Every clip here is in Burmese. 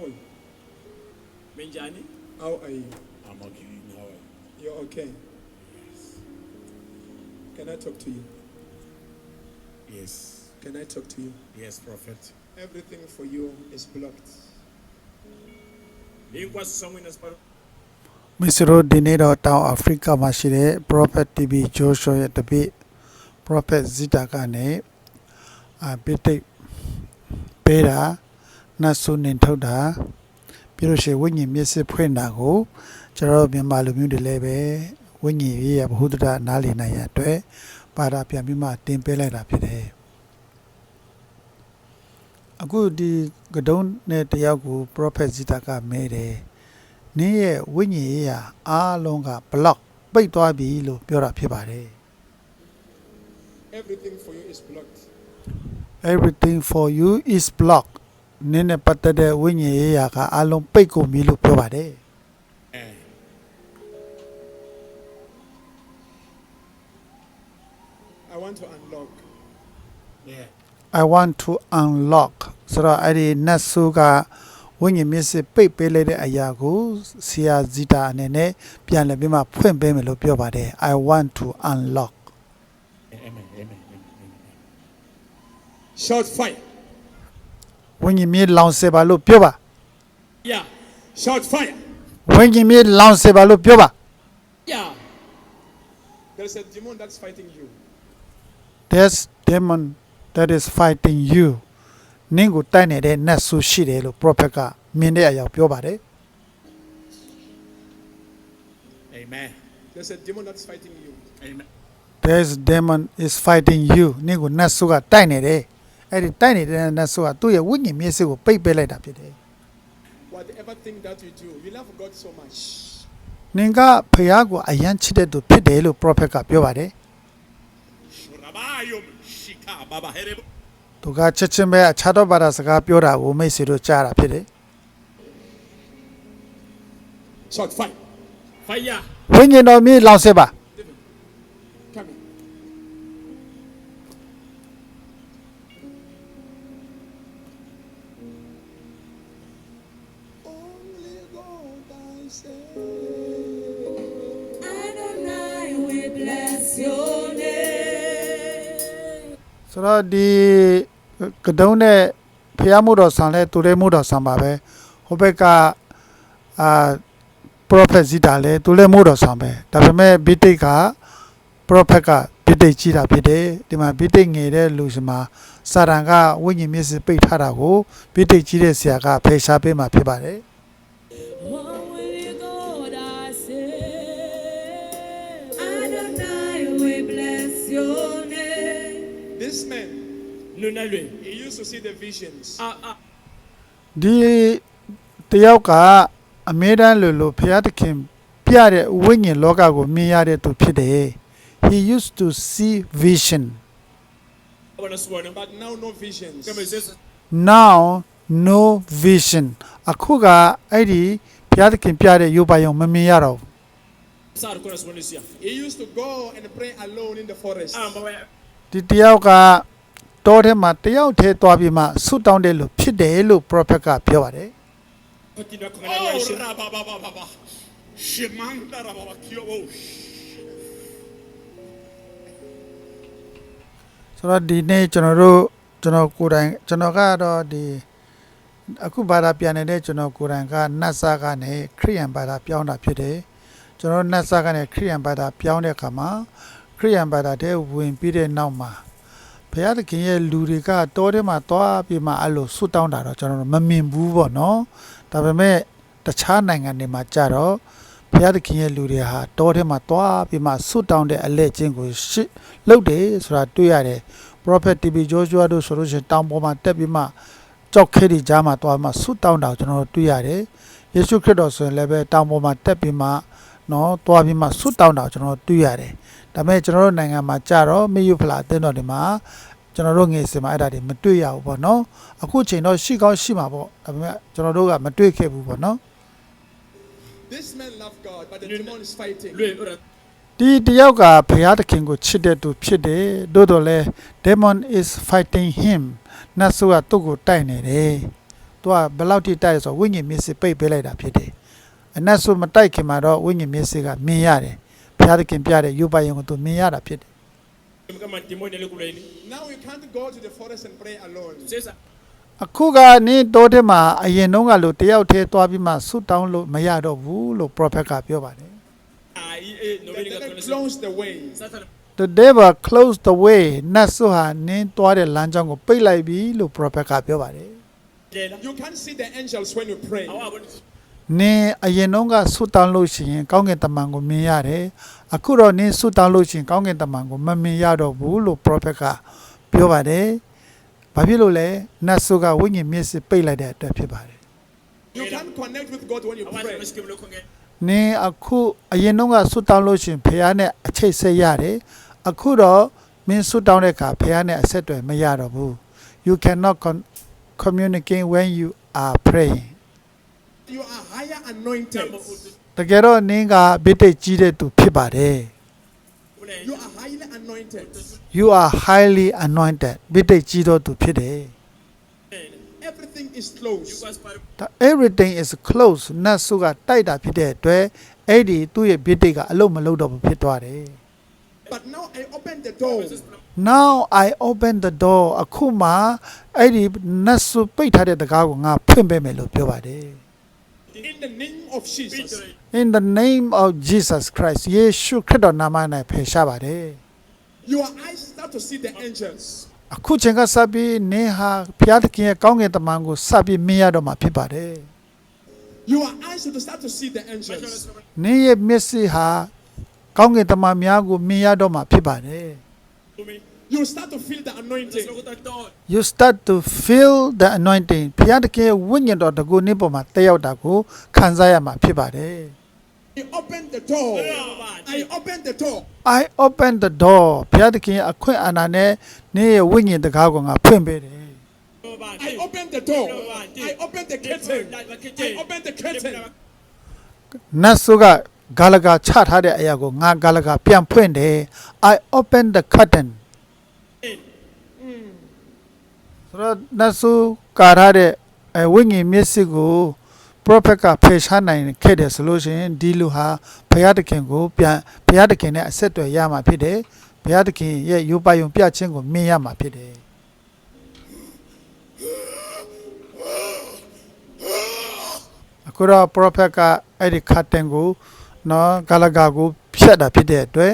are you? Minjani? How are you? I'm okay. How are you? You're okay. Can I talk to you? Yes. Can I talk to you? Yes, Prophet. Everything for you is blocked. Lingua sanguinas para မစ္စရိုဒီနေတော့တောင်အာဖရိကမှာရှိတဲ့ Prophet TV Joshua ရဲ့တပည့် Prophet Zita ကနေအာပိတိတ်ပေးတာ နတ်ဆုနေထုတ်တာပြီးလို့ရှိရင်ဝိညာဉ်မျက်စိဖွင့်တာကိုကျွန်တော်တို့မြန်မာလူမျိုးတွေလည်းပဲဝိညာဉ်ရေးရဘ ഹു ဒ္ဒနားလည်နိုင်ရအတွက်ပါတာပြန်ပြီးမှတင်ပေးလိုက်တာဖြစ်တယ်အခုဒီကတုံးနဲ့တယောက်ကို Prophet Zita ကမဲတယ်နင်းရဲ့ဝိညာဉ်ရေးရာအားလုံးကဘလော့ပိတ်သွားပြီလို့ပြောတာဖြစ်ပါတယ် Everything for you is blocked. everything for you is blocked နင်းနဲ့ပတ်သက်တဲ့ဝိညာဉ်ရေးရာကအားလုံးပိတ်ကုန်ပြီလို့ပြောပါတယ် eh. I want to unlock. Yeah. I want to unlock ဆိုတော့အဲ့ဒီနတ်ဆိုးကဝိညာဉ်မျက်စိပိတ်ပေးလိုက်တဲ့အရာကိုဆရာဇီတာအနေနဲ့ပြန်လည်ပြီးမှဖွင့်ပေးမယ်လို့ပြောပါတယ် I want to unlock Amen. Amen. Amen. Amen. Shout fire. ဝိညာဉ်မြေလောင်စေပါလို့ပြောပါ Yeah. Shout fire. ဝိညာဉ်မြေလောင်စေပါလို့ပြောပါ Yeah. There's a demon that's fighting you. there's demon that is fighting you နင်းကိုတိုက်နေတဲ့နတ်ဆူရှိတယ်လို့ prophet ကမြင်တဲ့အရာကိုပြောပါတယ် Amen. There's a demon that's fighting you. Amen. there's demon is fighting you နင်းကိုနတ်ဆူကတိုက်နေတယ် အဲ့ဒီတိုက်နေတဲ့နတ်ဆူကသူ့ရဲ့ဝိညာဉ်မျက်စိကိုပိတ်ပေးလိုက်တာဖြစ်တယ် Whatever thing that you do, you love God so much. နင်ကဖះကိုအယမ်းချစ်တဲ့သူဖြစ်တယ်လို့ prophet ကပြောပါတယ် Shurabayo shika baba herebo. သူကချက်ချင်းပဲအခြားသောဘာသာစကားပြောတာကိုမိတ်ဆွေတို့ကြားတာဖြစ်တယ် Shout fire. Fire. ဝိညာဉ်တော်မြေလောင်စေပါ ဆိုတော့ဒီကတုံးနဲ့ဖះမှုတော်ဆံလဲသူလဲမှုတော်ဆံပါပဲဟိုဘက်ကအာ prophet ဇီတာလဲသူလဲမှုတော်ဆံပဲဒါပေမဲ့ဘိတိတ်က prophet ကဘိတိတ်ကြီးတာဖြစ်တယ်ဒီမှာဘိတိတ်ငယ်တဲ့လူရှိမှာစာတန်ကဝိညာဉ်မျက်စိပိတ်ထားတာကိုဘိတိတ်ကြီးတဲ့ဆရာကဖယ်ရှားပေးမှာဖြစ်ပါတယ် This man, Nuna lui. he used to see the visions. Ah ah. ဒီတယောက်ကအမေတန်းလိုလိုဖျားသခင်ပြတဲ့ဝိညာဉ်လောကကိုမြင်ရတဲ့သူဖြစ်တယ် he used to see vision Bwana suona. But now no visions. Kama sasa now no vision အခုကအဲ့ဒီဖျားသခင်ပြတဲ့ရုပ်ပိုင်းကိုမမြင်ရတော့ဘူး sasa kuna suona sia. He used to go and pray alone in the forest. Ah baba. ဒီတယောက်ကတောထဲမှာတယောက်တည်းသွားပြီးမှဆုတောင်းတယ်လို့ဖြစ်တယ်လို့ prophet ကပြောပါတယ် Hakina kuangalia oh, raba baba baba. Shimanda raba baba kio. Oh. ဆိုတော့ဒီနေ့ကျွန်တော်တို့ကျွန်တော်ကိုယ်တိုင်ကျွန်တော်ကတော့ဒီအခုဘာသာပြန်နေတဲ့ကျွန်တော်ကိုယ်တိုင်ကနတ်စာကနေခရိယန်ဘာသာပြောင်းတာဖြစ်တယ်ကျွန်တော်နတ်စာကနေခရိယန်ဘာသာပြောင်းတဲ့အခါမှာ ခရိယန်ဘာသာတဲ့ဝင်ပြီးတဲ့နောက်မှာဘုရားသခင်ရဲ့လူတွေကတောထဲမှာသွားပြီးမှအဲ့လိုဆွတ်တောင်းတာတော့ကျွန်တော်တို့မမြင်ဘူးပေါ့နော်ဒါပေမဲ့တခြားနိုင်ငံတွေမှာကြတော့ဘုရားသခင်ရဲ့လူတွေဟာတောထဲမှာသွားပြီးမှဆွတ်တောင်းတဲ့အလက်ချင်းကိုရှစ်လုပ်တယ်ဆိုတာတွေ့ရတယ် prophet TB Joshua တို့ဆိုလို့ရှိရင်တောင်ပေါ်မှာတက်ပြီးမှကြောက်ခဲတွေကြားမှာသွားမှဆွတ်တောင်းတာကိုကျွန်တော်တို့တွေ့ရတယ်ယေရှုခရစ်တော်ဆိုရင်လည်းပဲတောင်ပေါ်မှာတက်ပြီးမှနော်သွားပြီးမှဆွတ်တောင်းတာကိုကျွန်တော်တို့တွေ့ရတယ် ဒါပေမဲ့ကျွန်တော်တို့နိုင်ငံမှာကြတော့မေယုဖလာအသင်းတော်တွေမှာကျွန်တော်တို့ငယ်စင်မှာအဲ့ဒါတွေမတွေ့ရဘူးပေါ့နော်အခုချိန်တော့ရှိကောင်းရှိမှာပေါ့ဒါပေမဲ့ကျွန်တော်တို့ကမတွေ့ခဲ့ဘူးပေါ့နော် This man loved God, but the Lui- demon is fighting. Lui ora ဒီတယောက်ကဘုရားသခင်ကိုချစ်တဲ့သူဖြစ်တယ်သို့တော်လဲ demon is fighting him နတ်ဆိုကသူ့ကိုတိုက်နေတယ်သူကဘယ်လောက်ထိတိုက်လဲဆိုတော့ဝိညာဉ်မျက်စိပိတ်ပေးလိုက်တာဖြစ်တယ်အနတ်ဆိုမတိုက်ခင်မှာတော့ဝိညာဉ်မျက်စိကမြင်ရတယ် ဘုရားသခင်ပြတဲ့ရုပ်ပိုင်ရုံကိုသူမြင်ရတာဖြစ်တယ် kama demoni alikuleni Now you can't go to the forest and pray alone. sasa အခုကနင်းတိုးတဲ့မှာအရင်တုန်းကလို့တယောက်တည်းသွားပြီးမှဆုတောင်းလို့မရတော့ဘူးလို့ prophet ကပြောပါတယ် ah eh no The bini devil ka close the way. sasa The devil closed the way နတ်ဆုဟာနင်းသွားတဲ့လမ်းကြောင်းကိုပိတ်လိုက်ပြီလို့ prophet ကပြောပါတယ် jela You can't see the angels when you pray. awabo နင်းအရင်တုန်းကဆုတောင်းလို့ရှိရင် ကောင်းကင်တမန်ကိုမြင်ရတယ်အခုတော့နင်းဆုတောင်းလို့ရှိရင် ကောင်းကင်တမန်ကိုမမြင်ရတော့ဘူးလို့ prophet ကပြောပါတယ်ဘာဖြစ်လို့လဲနတ်ဆုကဝိညာဉ်မျက်စိပိတ်လိုက်တဲ့အတွက်ဖြစ်ပါတယ် You can't connect with God when you awazi pray. mashike mlokonge နင်းအခုအရင်တုန်းကဆွတ်တောင်းလို့ရှရင်ဖះနဲ့အချိတ်ဆက်ရတယ်အခုတော့မင်းဆွတ်တောင်းတဲ့အခါဖះနဲ့အဆက်အသွယ်မရတော့ဘူး you cannot con- communicate when you are praying You are higher anointed. jambo utu တကယ်တော့နင်းကဗိတိတ်ကြီးတဲ့သူဖြစ်ပါတယ် ule You are highly anointed. you are highly anointed ဗိတိတ်ကြီးသောသူဖြစ်တယ် Everything is close. yuko spare ဒါ everything is close နတ်ဆုကတိုက်တာဖြစ်တဲ့အတွက်အဲ့ဒီသူ့ရဲ့ဗိတိတ်ကအလုံးမလုံးတော့ဘူးဖြစ်သွားတယ် But now I open the door. now i open the door အခုမှအဲ့ဒီနတ်ဆုပိတ်ထားတဲ့တကားကိုငါဖွင့်ပေးမယ်လို့ပြောပါတယ် In the name of Jesus. Peter in the name of Jesus Christ ယေရှုခရစ်တော်နာမ၌ဖယ်ရှားပါတယ် Your eyes start to see the angels. အခုချိန်ကစပြီးနင်းဟာဘုရားသခင်ရဲ့ကောင်းကင်တမန်ကိုစပြီးမြင်ရတော့မှာဖြစ်ပါတယ် Your eyes will start to see the angels. နင်းရဲ့မျက်စိဟာကောင်းကင်တမန်များကိုမြင်ရတော့မှာဖြစ်ပါတယ် umi You start to feel the anointing. sokota don you start to feel the anointing ဘုရားသခင်ရဲ့ဝိညာဉ်တော်တကူနေ့ပေါ်မှာတက်ရောက်တာကိုခံစားရမှာဖြစ်ပါတယ် I open the door. I open the door. I open the door ဘုရားသခင်ရဲ့အခွင့်အာဏာနဲ့နေ့ရဲ့ဝိညာဉ်တကားကိုငါဖွင့်ပေးတယ် I open the door. I open the curtain. I open the curtain. နတ်ဆုကဂါလကာချထားတဲ့အရာကိုငါဂါလကာပြန်ဖွင့်တယ် I open the curtain ဆိုတော့နတ်ဆုကာထားတဲ့အဲဝိညာဉ်မျက်စိကို prophet ကဖယ်ရှားနိုင်ခဲ့တယ်ဆိုလို့ရှိရင်ဒီလူဟာဘုရားသခင်ကိုပြန်ဘုရားသခင်နဲ့အဆက်အသွယ်ရမှာဖြစ်တယ်ဘုရားသခင်ရဲ့ယူပါယုံပြခြင်းကိုမြင်ရမှာဖြစ်တယ်အခုတော့ prophet ကအဲ့ဒီ curtain ကိုနော်ဂါလကာကိုဖြတ်တာဖြစ်တဲ့အတွက်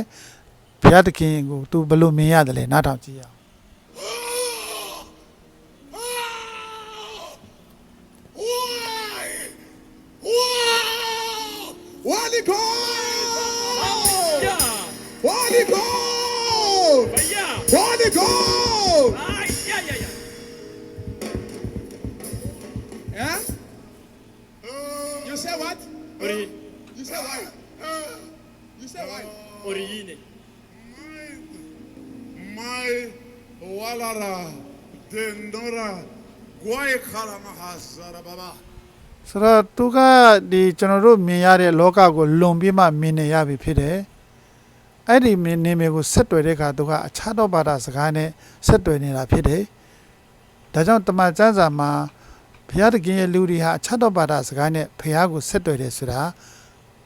ဘုရားသခင်ကိုသူဘယ်လိုမြင်ရတယ်လဲနားထောင်ကြည့်ရအောင် what? oriyine mai walara dendora guai khala mahasara baba ဆိုတော့သူကဒီကျွန်တော်တို့မြင်ရတဲ့လောကကိုလွန်ပြီးမှမြင်နေရပြီဖြစ်တယ်အဲ့ဒီမြင်နေမျိုးကိုဆက်တွေ့တဲ့အခါသူကအခြားသောဘာသာစကားနဲ့ဆက်တွေ့နေတာဖြစ်တယ်ဒါကြောင့်တမန်ကျမ်းစာမှာဘုရားသခင်ရဲ့လူတွေဟာအခြားသောဘာသာစကားနဲ့ဘုရားကိုဆက်တွေ့တယ်ဆိုတာ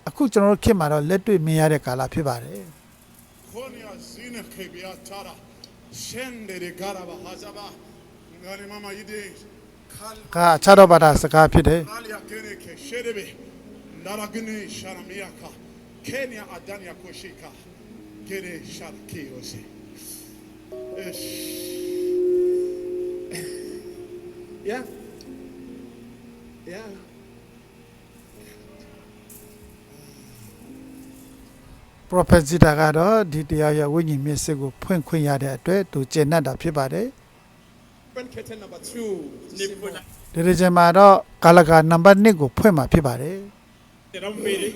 အခုကျွန်တော်တို့ခေတ်မှာတော့လက်တွေ့မြင်ရတဲ့ကာလဖြစ်ပါတယ် konya zine khebia tara shende de gara bahazaba ngani mama yide khal ကအခြားသောဘာသာစကားဖြစ်တယ် alia kene ke sherebe ndara gini sharamiaka kenya adania koshika kene sharki ose esh Yeah? Yeah. Prophet ဇီတာကတော့ဒီတရားရဲ့ဝိညာဉ်မျက်စိကိုဖွင့်ခွင့်ရတဲ့အတွက်သူကျင့်တတ်တာဖြစ်ပါတယ် Open curtain number two. ni pona ဒီဒီချိန်မှာတော့ကာလကာနံပါတ်1ကိုဖွင့်မှာဖြစ်ပါတယ် rambere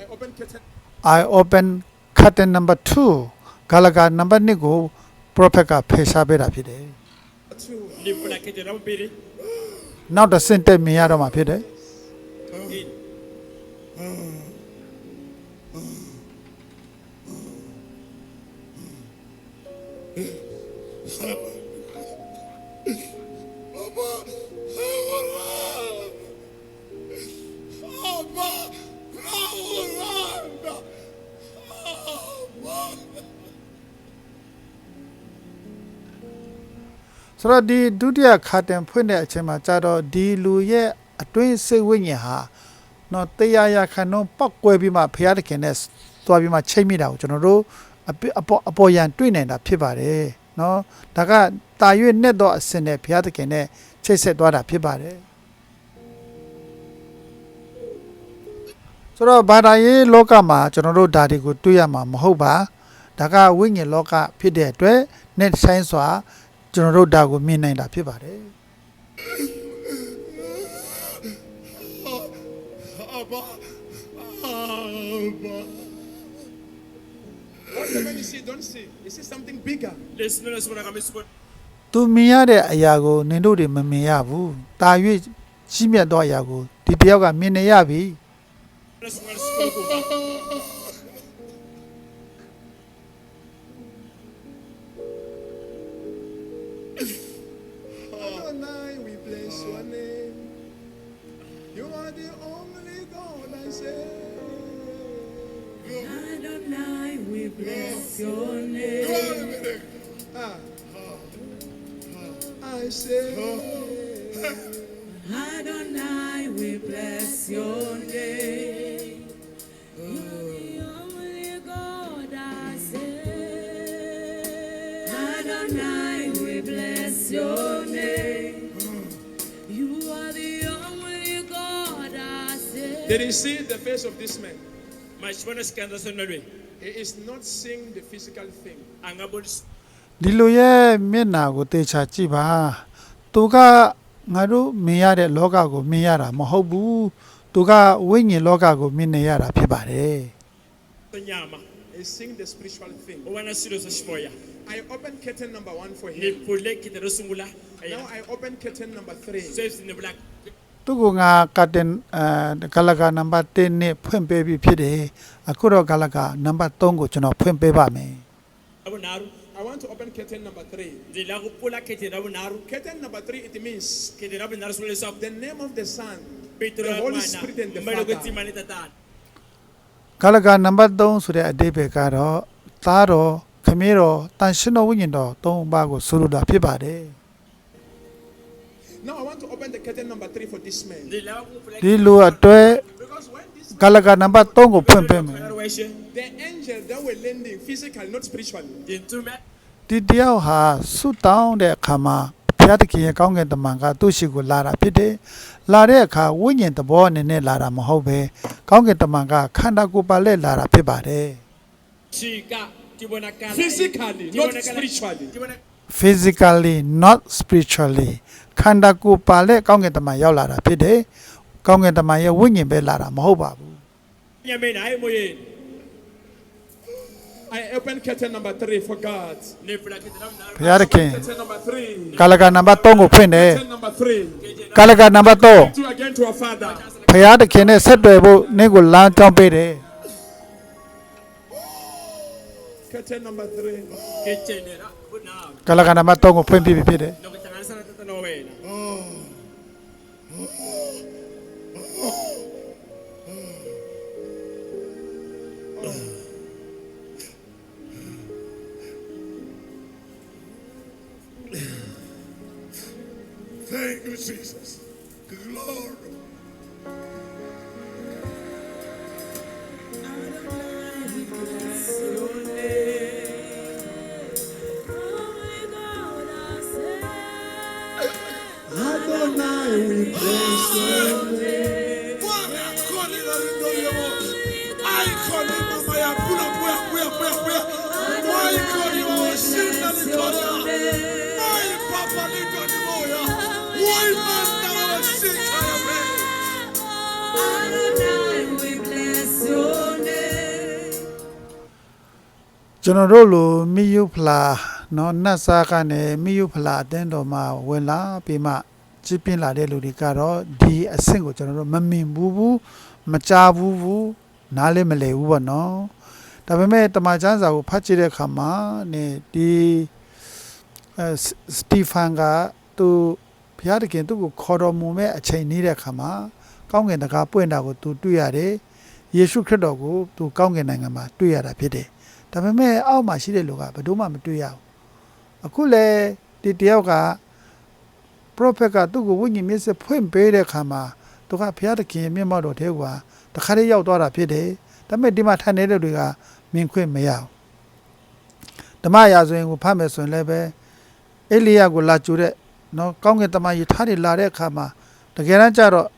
I open curtain I open curtain number 2ကာလကာနံပါတ်2ကို prophet ကဖယ်ရှားပေးတာဖြစ်တယ် number two. ni pona kete rambere နောက်တစ်ဆင့်တက်မြင်ရတော့မှာဖြစ်တယ် ဆိုတော့ဒီဒုတိယခါတင်ဖွင့်တဲ့အချိန်မှာကြာတော့ဒီလူရဲ့အတွင်းစိတ်ဝိညာဉ်ဟာနော်တရားရခဏတော့ပောက်ကွဲပြီးမှဘုရားသခင်နဲ့သွားပြီးမှချိတ်မိတာကိုကျွန်တော်တို့အပေါ်အပေါ်ရန်တွေ့နေတာဖြစ်ပါတယ် နော်ဒါကတာရွေ့နဲ့တော့အစင်နဲ့ဖျားတခင်နဲ့ချိတ်ဆက်သွားတာဖြစ်ပါတယ်ဆိုတော့ဘာသာရေးလောကမှာကျွန်တော်တို့ဓာတ်တွေကိုတွေ့ရမှာမဟုတ်ပါဒါကဝိညာဉ်လောကဖြစ်တဲ့အတွက်နဲ့ဆိုင်စွာကျွန်တော်တို့ဒါကိုမြင်နိုင်တာဖြစ်ပါတယ် Abba. Abba. Whatever you see, don't see. You see something bigger. Listen, listen, listen, listen. ။ तू မြင်ရတဲ့အရာကိုနင်တို့တွေမမြင်ရဘူး။တာ၍ကြီးမြတ်သောအရာကိုဒီတယောက်ကမြင်နေရပြီ Listen, listen. Adonai, we bless your name. You are the only God I say. Adonai, we bless your name. I say, Adonai, we bless your name. You're the only God I say. Adonai, we bless your name. You are the only God I say. Did he see the face of this man? Maar je bent een scandal, He is not seeing the physical thing. Angabon ။ဒီလိုရဲ့မျက်နာကိုတေချာကြည့်ပါ။ तू ကငါတို့မြင်ရတဲ့လောကကိုမြင်ရတာမဟုတ်ဘူး။ तू ကဝိညာဉ်လောကကိုမြင်နေရတာဖြစ်ပါတယ် nyama. He's seeing the spiritual thing. Wana silo sa shimoya. I open curtain number one for Ni him. pule kita rusungula. Now I open curtain number three. Saves in the black. ။သူ့ကိုငါကတင်အဲဂလကာနံပါတ်1နဲ့ဖွင့်ပေးပြီးဖြစ်တယ်။အခုတော့ဂလကာနံပါတ်3ကိုကျွန်တော်ဖွင့်ပေးပါမယ်။ Abu naru. I want to open curtain number three. Di lagu pula kete rabu naru. Curtain number three, it means Kete rabu naru sulle sab. the name of the Son, Petro the Holy mana. Spirit, and the Mbalo ko Father. timani tatan. ကာလကနံပါတ်3ဆိုတဲ့အဓိပ္ပာယ်ကတော့သားတော်ခမည်းတော်တန်ရှင်တော်ဝိညာဉ်တော်သုံးပါးကိုဆိုလိုတာဖြစ်ပါတယ် ဒီလိုအတွက် Because when this ကာလကနံပါတ်3ကိုဖွင့်ပေးမယ် Waishe. the angel that were lending physically, not spiritually, Di tume. ဒီတယောက်ဟာဆုတောင်းတဲ့အခါမှာဘုရားသခင်ရဲ့ကောင်းကင်တမန်ကသူ့ရှိကိုလာတာဖြစ်တယ်လာတဲ့အခါဝိညာဉ်သဘောအနေနဲ့လာတာမဟုတ်ပဲကောင်းကင်တမန်ကခန္ဓာကိုယ်ပါလက်လာတာဖြစ်ပါတယ် Chika. Tibona kala. physically, not spiritually. Tibona. physically not spiritually ခန္ဓာကိုယ်ပါလက်ကောင်းကင်တမန်ရောက်လာတာဖြစ်တယ်ကောင်းကင်တမန်ရဲ့ဝိညာဉ်ပဲလာတာမဟုတ်ပါဘူး Nyame na ai moye. I open curtain number three for God. Ni pula kete rabu naru. ဘုရားသခင် Curtain number three. ကာလကနံပါတ်3ကိုဖွင့်တယ် Curtain number three. ကာလကနံပါတ်3 To again to our Father. ဘုရားသခင်နဲ့ဆက်သွယ်ဖို့နေ့ကိုလမ်းကြောင်းပေးတယ် Curtain number three. Kete ni ra. Buna. ကာလကနံပါတ်3 ကိုဖွင့်ပြပြီးဖြစ်တယ် No kitangana sana tatano wena. Thank you, Jesus. ကျွန်တော်တို့လိုမိယုဖလာနော်နတ်စားကနေမိယုဖလာအတင်းတော်မှာဝင်လာပြီးမှကြည်ပြင်းလာတဲ့လူတွေကတော့ဒီအဆင့်ကိုကျွန်တော်တို့မမြင်ဘူးဘူးမကြားဘူးဘူးနားလည်းမလည်ဘူးပေါ့နော်ဒါပေမဲ့တမန်ကျမ်းစာကိုဖတ်ကြည့်တဲ့အခါမှာနေဒီစတီဖန်ကသူဘုရားတခင်သူ့ကိုခေါ်တော်မူမဲ့အချိန်နေတဲ့အခါမှာကောင်းကင်တကားပွင့်တာကိုသူတွေ့ရတယ်ယေရှုခရစ်တော်ကိုသူကောင်းကင်နိုင်ငံမှာတွေ့ရတာဖြစ်တယ်။ ဒါပေမဲ့အောက်မှာရှိတဲ့လူကဘယ်သူမှမတွေ့ရဘူးအခုလေဒီတယောက်က prophet ကသူ့ကိုဝိညာဉ်မျက်စိဖွင့်ပေးတဲ့ခါမှာသူကဘုရားသခင်ရဲ့မျက်မှောက်တော်ထဲကတခါတည်းရောက်သွားတာဖြစ်တယ်ဒါပေမဲ့ဒီမှာထိုင်နေတဲ့တွေကမြင်ခွင့်မရဘူးဓမ္မရာဆိုရင်ကိုဖတ်မယ်ဆိုရင်လည်းပဲအေလိယကိုလာကြူတဲ့နော်ကောင်းကင်တမန်ယထာတွေလာတဲ့အခါမှာတကယ်တမ်းကျတော့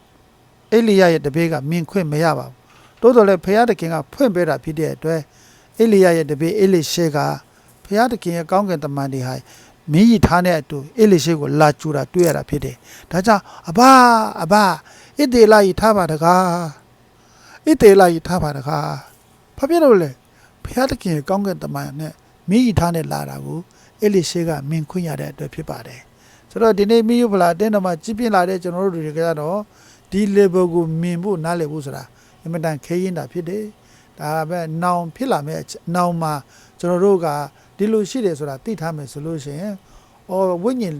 အေလိယရဲ့တပည့်ကမြင်ခွင့်မရပါဘူးတိုးတော်လည်းဘုရားသခင်ကဖွင့်ပေးတာဖြစ်တဲ့အတွက် အေလိယရဲ့တပည့်အေလိရှေကဘုရားသခင်ရဲ့ကောင်းကင်တမန်တွေဟာမင်းရထားတဲ့အတူအေလိရှေကိုလာကြူတာတွေ့ရတာဖြစ်တယ်ဒါကြောင့်အဘအဘဣတေလယထားပါတကားဣတေလယထားပါတကားဘာဖြစ်လို့လဲဘုရားသခင်ရဲ့ကောင်းကင်တမန်နဲ့မင်းရထားနဲ့လာတာကိုအေလိရှေကမြင်ခွင့်ရတဲ့အတွက်ဖြစ်ပါတယ်ဆိုတော့ဒီနေ့မိယုဖလာတင်းတော်မှာကြီးပြင်းလာတဲ့ကျွန်တော်တို့တွေကတော့ဒီ level ကိုမြင်ဖို့နားလည်ဖို့ဆိုတာအင်မတန်ခဲရင်တာဖြစ်တယ် ဒါပဲနောင်ဖြစ်လာမဲ့နောင်မှာကျွန်တော်တို့ကဒီလိုရှိတယ်ဆိုတာသိထားမယ်ဆိုလို့ရှိရင်အော်ဝိညာဉ်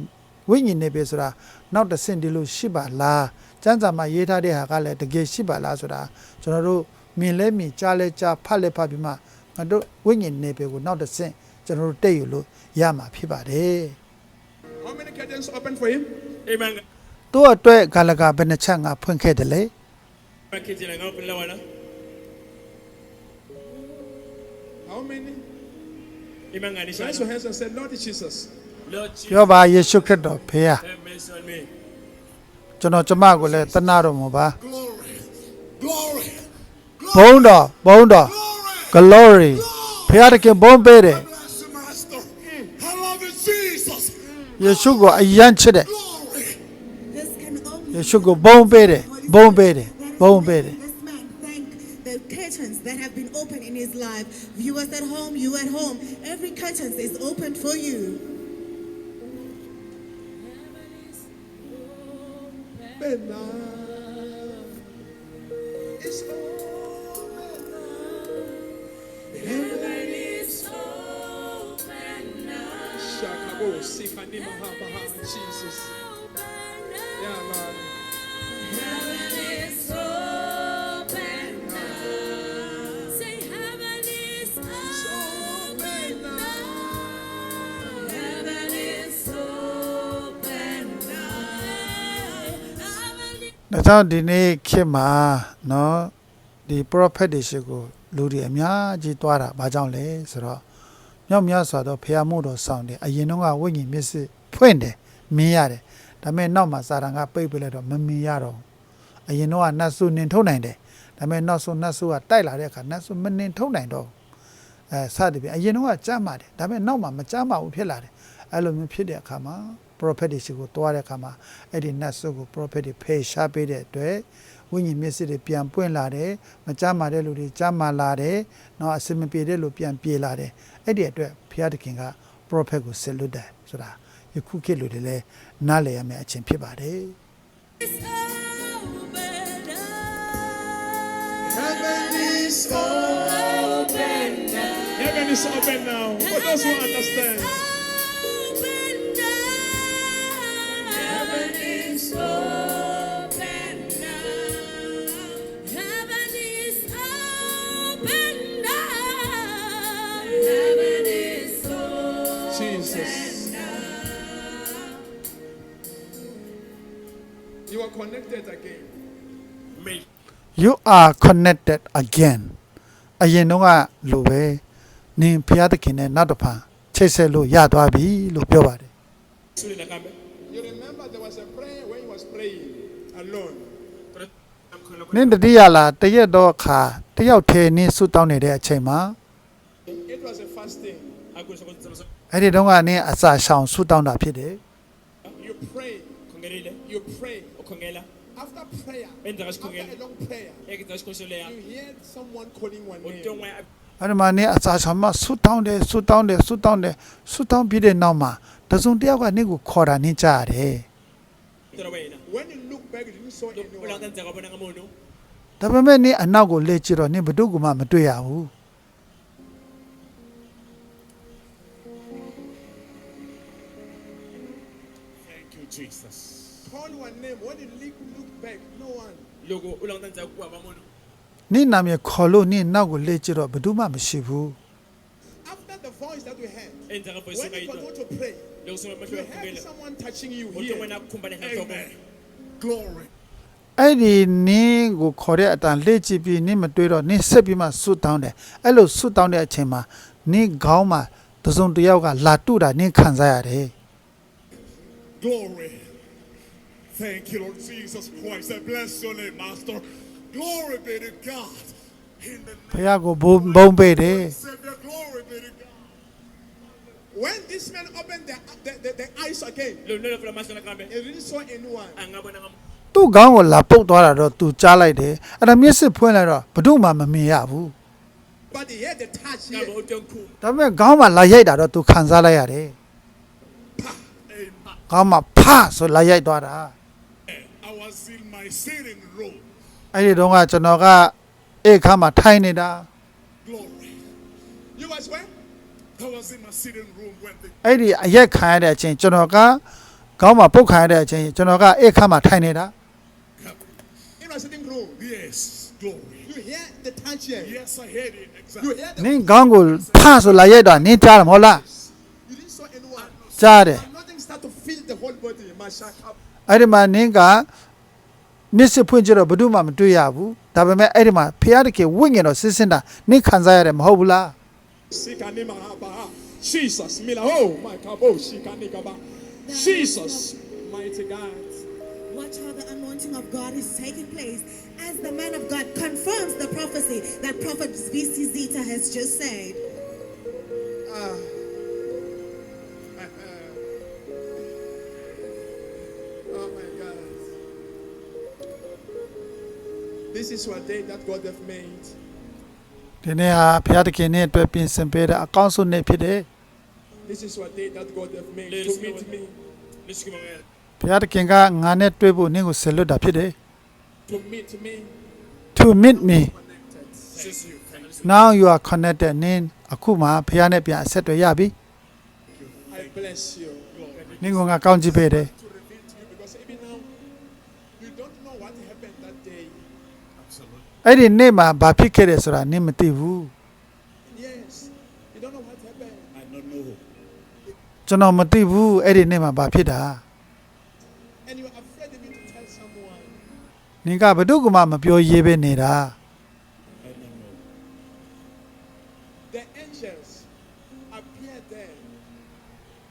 ဝိညာဉ်နေပြီဆိုတာနောက်တစ်ဆင့်ဒီလိုရှိပါလားစံစာမှာရေးထားတဲ့ဟာကလည်းတကယ်ရှိပါလားဆိုတာကျွန်တော်တို့မြင်လဲမြင်ကြားလဲကြားဖတ်လဲဖတ်ပြီးမှငါတို့ဝိညာဉ်နေပြီကိုနောက်တစ်ဆင့်ကျွန်တော်တို့တက်ယူလို့ရမှာဖြစ်ပါတယ် How many curtains open for him? Amen. သူ့အတွက်ဂါလကဘယ်နှချက်ငါဖွင့်ခဲ့တယ်လေ Makiti na ngao pila wana. How many? Amen ngani Raise your sana. hands and say, Lord Jesus, Lord Jesus, ပြောပါယေရှုခရစ်တော်ဖေဟာ have mercy on me. ကျွန်တော်ကျမကိုလည်းတနာတော်မူပါ Glory. Glory. ဘုန်းတော်ဘုန်းတော် Glory. glory ဖေဟာတခင်ဘုန်းပေးတယ် Bless you, Master. I love you, Jesus. ယေရှုကိုအယံချစ်တယ် Glory. This can only ယေရှုကိုဘုန်းပေးတယ်ဘုန်းပေးတယ်ဘုန်းပေးတယ် curtains that have been opened in his life. Viewers at home, you at home, every curtain is opened for you. open now. It's ဒါကြောင့်ဒီနေ့ခေတ်မှာเนาะဒီ prophet တွေရှိကိုလူတွေအများကြီးတွားတာဘာကြောင့်လဲဆိုတော့မြောက်များစွာတော့ဖျားမှုတော်ဆောင်တယ်အရင်တော့ကဝိညာဉ်မျက်စိဖွင့်တယ်မြင်ရတယ်ဒါပေမဲ့နောက်မှာစာတန်ကပိတ်ပစ်လိုက်တော့မမြင်ရတော့ဘူးအရင်တော့ကနတ်ဆုနင်ထုတ်နိုင်တယ်ဒါပေမဲ့နောက်ဆုံးနတ်ဆုကတိုက်လာတဲ့အခါနတ်ဆုမနင်ထုတ်နိုင်တော့ဘူးအဲစသည်ဖြင့်အရင်တော့ကကြားမှာတယ်ဒါပေမဲ့နောက်မှာမကြားမှာဘူးဖြစ်လာတယ်အဲ့လိုမျိုးဖြစ်တဲ့အခါမှာ prophet တွေရှိကိုတွားတဲ့အခါမှာအဲ့ဒီနတ်ဆုကို prophet တွေဖေရှားပေးတဲ့အတွက်ဝိညာဉ်မျက်စိတွေပြန်ပွင့်လာတယ်မကြားမှာတဲ့လူတွေကြားမှာလာတယ်နောက်အစင်မပြေတဲ့လူပြန်ပြေလာတယ်အဲ့ဒီအတွက်ဘုရားသခင်က prophet ကိုဆက်လွတ်တယ်ဆိုတာယခုခေတ်လူတွေလည်းနားလည်ရမယ့်အချိန်ဖြစ်ပါတယ် open now. Heaven is open. Open now. Heaven is open now. For those who understand. You are connected again. Me. you are connected again အရင်တော့ကလူပဲနင်ဘုရားသခင်နဲ့နောက်တစ်ဖန်ချိတ်ဆက်လို့ရသွားပြီလို့ပြောပါတယ် Suli na kambe. You remember there was a prayer when he was praying alone. နင်းတတိယလာတရက်တော့အခါတယောက်ထဲနင်းဆုတောင်းနေတဲ့အချိန်မှာ It was a fasting. Aku sa kutsa sa အဲ့ဒီတော့ကနင်းအစာရှောင်ဆုတောင်းတာဖြစ်တယ် You pray. kongerile. You pray. Okongela. After prayer, Enza after kasikongela. a long prayer, Ekita sikonsolea. you hear someone calling one name. Utongwa အဲ့ဒီမှာနင်းအစာရှောင်မှာဆုတောင်းတယ်ဆုတောင်းတယ်ဆုတောင်းတယ်ဆုတောင်းပြီးတဲ့နောက်မှာတစုံတစ်ယောက်ကနင်းကိုခေါ်တာနင်းကြားရတယ် tora wena. When you look back, you didn't saw Ulang anyone. tanza ka bona ngamono. ဒါပေမဲ့နင်းအနောက်ကိုလေ့ကြည့်တော့နင်းဘယ်သူမှမတွေ့ရဘူး Thank you Jesus. Call one name. When you look, look back, no one. Logo ulang tanza kwa bamono. နင်းနာမည်ခေါ်လို့နင်းနောက်ကိုလေ့ကြည့်တော့ဘယ်သူမှမရှိဘူး After the voice that we heard, Enza ka voice when ka you ito. continue to pray, Loko swi mahlo You ya had kumbela. someone touching you U twa here. n'wana a khumba le henhla Amen. nhloko. Glory. အဲ့ဒီနင်းကိုခေါ်တဲ့အတန်လက်ကြည့်ပြီးနင်းမတွေးတော့နင်းဆက်ပြီးမှဆွတ်တောင်းတယ်အဲ့လိုဆွတ်တောင်းတဲ့အချိန်မှာနင်းခေါင်းမှာတစ်စုံတစ်ယောက်ကလာတုတာနင်းခံစားရတယ် Glory. Thank you, Lord Jesus Christ. I bless your name, Master. Glory be to God. In the ဘုရားကိုဘုံဘုံပေးတယ် name of Savior, glory be to God. When this man opened the, the, the, the eyes again, Loko nalo pfula mahlo nakambe. he didn't saw anyone. A nga vonanga munhu. သူ့ခေါင်းကိုလာပုတ်သွားတာတော့သူကြားလိုက်တယ်အဲ့ဒါမျက်စိဖွင့်လိုက်တော့ဘယ်သူမှမမြင်ရဘူး But he had the touch Kambe here. u twe nkhubo. ဒါပေမဲ့ခေါင်းမှာလာရိုက်တာတော့သူခံစားလိုက်ရတယ် Amen. ခေါင်းမှာဖဆိုလာရိုက်သွားတာ I was in my sitting room. အဲ့ဒီတော့ကကျွန်တော်ကအိတ်ခါမှာထိုင်နေတာ Glory. You was where? အဲ့ဒီအရက်ခံရတဲ့အချိန်ကျွန်တော်ကခေါင်းမှာပုတ်ခံရတဲ့အချိန်ကျွန်တော်ကအိတ်ခါမှာထိုင်နေတာ in my sitting room. Yes, glory. You hear the touch here. Yes, I heard it You exactly. hear the နင်းခေါင်းကိုဖဆိုလာရိုက်တာနင်းကြားတယ်မဟုတ်လား You didn't saw anyone. ကြားတယ် And nothing start to fill the whole body. My shaka. အဲ့ဒီမှာနင်းကမျက်စိဖွင့်ကြတော့ဘယ်သူမှမတွေ့ရဘူးဒါပေမဲ့အဲ့ဒီမှာဖျားတခင်ဝိညာဉ်တော်စစ်စင်တာနင်းခံစားရတယ်မဟုတ်ဘူးလား Sikanima haba. Jesus. Mila. Oh, my kabo. Shikanikaba. Jesus. Mighty God. Watch how the anointing of God is taking place as the man of God confirms the prophecy that Prophet B.C. Zita has just said. Ah. Oh my God. This is what day that God have made. ဒီနေ့ဟာဖျားတခင်နဲ့အတွက်ပြင်ဆင်ပေးတဲ့အကောင်းဆုံးနေ့ဖြစ်တယ် This is what day that God have made Ladies to and meet me. Leswi kumamela. ဖျားတခင်ကငါနဲ့တွေ့ဖို့နင်းကိုဆက်လွတ်တာဖြစ်တယ် To meet me. to meet me Connected. Says you. Thank you. now you are connected နင်းအခုမှဖျားနဲ့ပြန်အဆက်တွေရပြီ I bless you. နင်းကငါကောင်းကြည့်ပေးတယ် To reveal to you because even now you don't know what happened that day. Absolutely. အဲ့ဒီနေ့မှာဘာဖြစ်ခဲ့တယ်ဆိုတာနင်းမသိဘူး Yes. You don't know what happened. I don't know. ကျွန်တော်မသိဘူးအဲ့ဒီနေ့မှာဘာဖြစ်တာ And you're afraid even to tell someone. နင်ကဘယ်သူကမှမပြောရေးပဲနေတာ I don't know. The angels appear there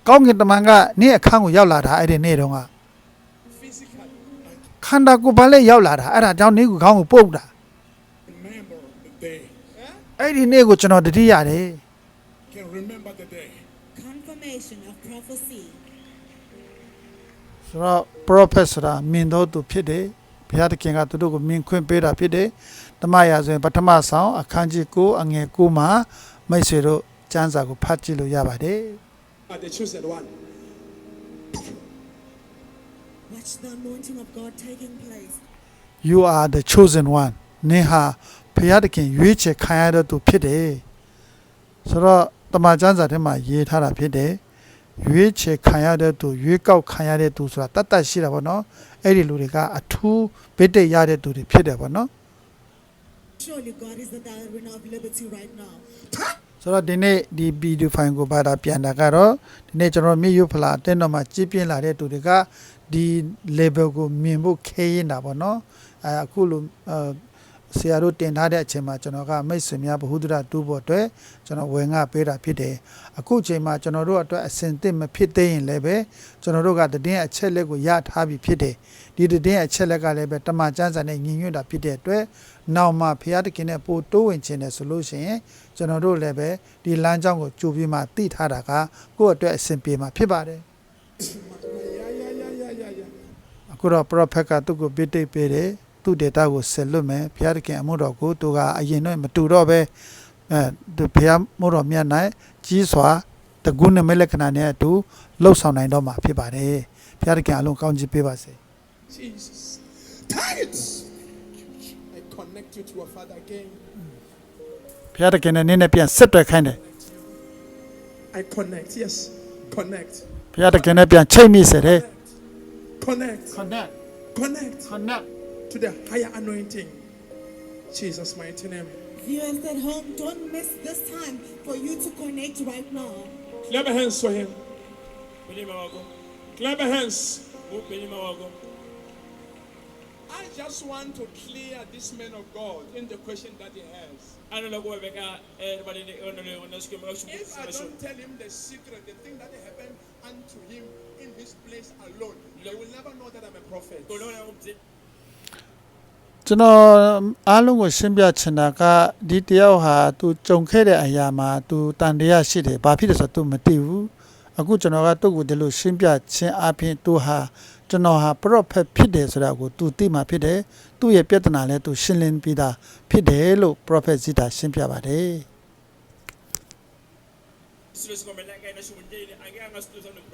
ကောင်းကင်တမန်ကနင့်အခန်းကိုရောက်လာတာအဲ့ဒီနေ့တုန်းက physically. ခန္ဓာကိုယ်ဘာလဲရောက်လာတာအဲ့ဒါကြောင့်နင့်ကိုခေါင်းကိုပုတ်တာ Remember the day. Eh? အဲ့ဒီနေ့ကိုကျွန်တော်တတိရတယ် Can remember the day. Confirmation of prophecy. ဆိုတော့ prophet ဆိုတာမြင်တော်သူဖြစ်တယ်ဘုရားသခင်ကသူတို့ကိုမြင်ခွင့်ပေးတာဖြစ်တယ်တမယာဆိုရင်ပထမဆောင်အခန်းကြီး9အငယ်9မှာမိတ်ဆွေတို့ကျမ်းစာကိုဖတ်ကြည့်လို့ရပါတယ် Are the chosen one. Watch the anointing of God taking place. you are the chosen one နင်ဟာ ဘုရားသခင်ရွေးချယ်ခံရတဲ့သူဖြစ်တယ်ဆိုတော့တမန်ကျမ်းစာထဲမှာရေးထားတာဖြစ်တယ်ရွေးချယ်ခံရတဲ့သူရွေးကောက်ခံရတဲ့သူဆိုတာတတ်တတ်ရှိတာပေါ့နော်အဲ့ဒီလူတွေကအထူးဗိတ္တိရတဲ့သူတွေဖြစ်တယ်ပေါ့နော် Surely God is the Darwin of liberty right now. ဆိုတော့ဒီနေ့ဒီဗီဒီယိုဖိုင်ကိုပါတာပြန်တာကတော့ဒီနေ့ကျွန်တော်မြေယူဖလာတင်းတော်မှာကြီးပြင်းလာတဲ့သူတွေကဒီ level ကိုမြင်ဖို့ခဲရင်တာပေါ့နော်အဲအခုလိုအဲ ဆရာတို့တင်ထားတဲ့အချိန်မှာကျွန်တော်ကမိတ်ဆွေများဗဟုသုတတူဖို့အတွက်ကျွန်တော်ဝင်ငါပေးတာဖြစ်တယ်အခုချိန်မှာကျွန်တော်တို့အတွက်အစင်သစ်မဖြစ်သေးရင်လည်းပဲကျွန်တော်တို့ကတည်င်းအချက်လက်ကိုရထားပြီဖြစ်တယ်ဒီတည်င်းအချက်လက်ကလည်းပဲတမန်ကျမ်းစာနဲ့ညီညွတ်တာဖြစ်တဲ့အတွက်နောက်မှဖျားတခင်နဲ့ပိုတိုးဝင်ခြင်းတယ်ဆိုလို့ရှိရင်ကျွန်တော်တို့လည်းပဲဒီလမ်းကြောင်းကိုကြိုပြီးမှသိထားတာကကိုယ့်အတွက်အဆင်ပြေမှာဖြစ်ပါတယ် Yeah, yeah, yeah, yeah, yeah, yeah. အခုတော့ prophet ကသူ့ကိုပြစ်တိတ်ပေးတယ် သူ့ data ကိုဆက်လွတ်မယ်ဘုရားသခင်အမှုတော်ကိုသူကအရင်တော့မတူတော့ပဲအဲသူဘုရားမှုတော်မြတ်၌ကြီးစွာတကုဏမေလက္ခဏာနဲ့အတူလှုပ်ဆောင်နိုင်တော့မှာဖြစ်ပါတယ်ဘုရားသခင်အလုံးကောင်းချီးပေးပါစေ Jesus. Tight. I connect you to your father again. ဘုရားသခင်နဲ့နင်းနဲ့ပြန်ဆက်တွယ်ခိုင်းတယ် I connect. Yes. Connect. ဘုရားသခင်နဲ့ပြန်ချိတ်မိစေတယ် Connect. connect Connect connect to the higher anointing. Jesus' mighty name. Viewers at home, don't miss this time for you to connect right now. Clap your hands for him. Penima. Clap your hands. Mu. I just want to clear this man of God in the question that he has. Ano la kuwa beka bali ni ono le ono siku mga sumu. If I don't tell him the secret, the thing that happened unto him in his place alone, they will never know that I'm a prophet. Kono na umti. ကျွန်တော်အားလုံးကိုရှင်းပြချင်တာကဒီတယောက်ဟာသူကြုံခဲ့တဲ့အရာမှာသူတန်တရားရှိတယ်ဘာဖြစ်လဲဆိုတော့သူမသိဘူးအခုကျွန်တော်ကသူ့ကိုဒီလိုရှင်းပြခြင်းအပြင်သူဟာကျွန်တော်ဟာ prophet ဖြစ်တယ်ဆိုတာကိုသူသိမှဖြစ်တယ်သူ့ရဲ့ပြဿနာလည်းသူရှင်းလင်းပြီးသားဖြစ်တယ်လို့ prophet ဇီတာရှင်းပြပါတယ်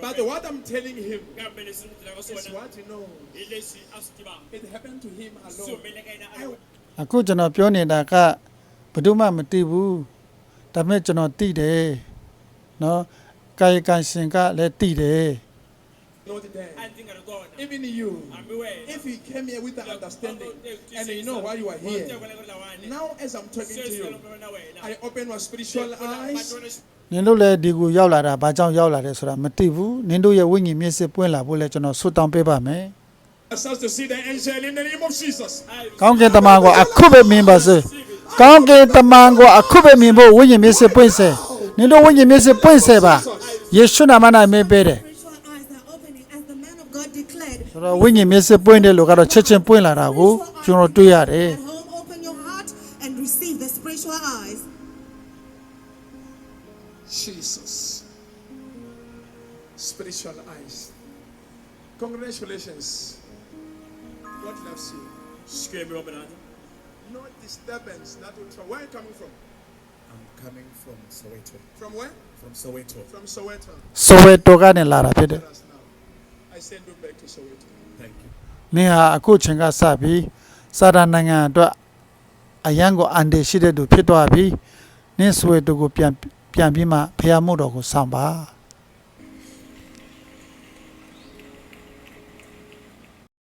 But mbele. what I'm telling him Kambe ni simu tila is koso na. what he knows. Ile si astima. It happened to him Sumu alone. mbele kai na I, ano. အခုကျွန်တော်ပြောနေတာကဘယ်သူမှမသိဘူးဒါပေမဲ့ကျွန်တော်သိတယ်နော်ကာယကံရှင်ကလည်းသိတယ် not there. Anti ngalo kona. Even you, Ambiwe. if you came here with the understanding and you know why you are here, now as I'm talking to you, I open your spiritual eyes. နင်တို့လည်းဒီကိုရောက်လာတာဘာကြောင့်ရောက်လာတယ်ဆိုတာမသိဘူးနင်တို့ရဲ့ဝိညာဉ်မျက်စိပွင့်လာဖို့လည်းကျွန်တော်ဆုတောင်းပေးပါမယ် Us to see the angel in the name of Jesus. ကောင်းကင်တမန်ကိုအခုပဲမြင်ပါစေကောင်းကင်တမန်ကိုအခုပဲမြင်ဖို့ဝိညာဉ်မျက်စိပွင့်စေနင်တို့ဝိညာဉ်မျက်စိပွင့်စေပါယေရှုနာမ၌မင်းပေးတယ် Spiritual eyes are opening as the man of God declared. ဆိုတော့ဝိညာဉ်မျက်စိပွင့်တယ်လို့ကတော့ချက်ချင်းပွင့်လာတာကိုကျွန်တော်တွေ့ရတယ် At Spiritual eyes. Congratulations. God loves you. Scream up and No disturbance. That will try. Where are you coming from? I'm coming from Soweto. From where? From Soweto. From Soweto. ဆိုဝေတိုကနေလာတာဖြစ်တယ် Let us now. I send you back to Soweto. Thank you. နင်ဟာအခုချိန်ကစပြီးစာတာနိုင်ငံအတွက်အရန်ကိုအန်ဒေရှိတဲ့သူဖြစ်သွားပြီနင်ဆွေတူကိုပြန်ပြန်ပြီးမှဖျားမှုတော်ကိုဆောင်ပါ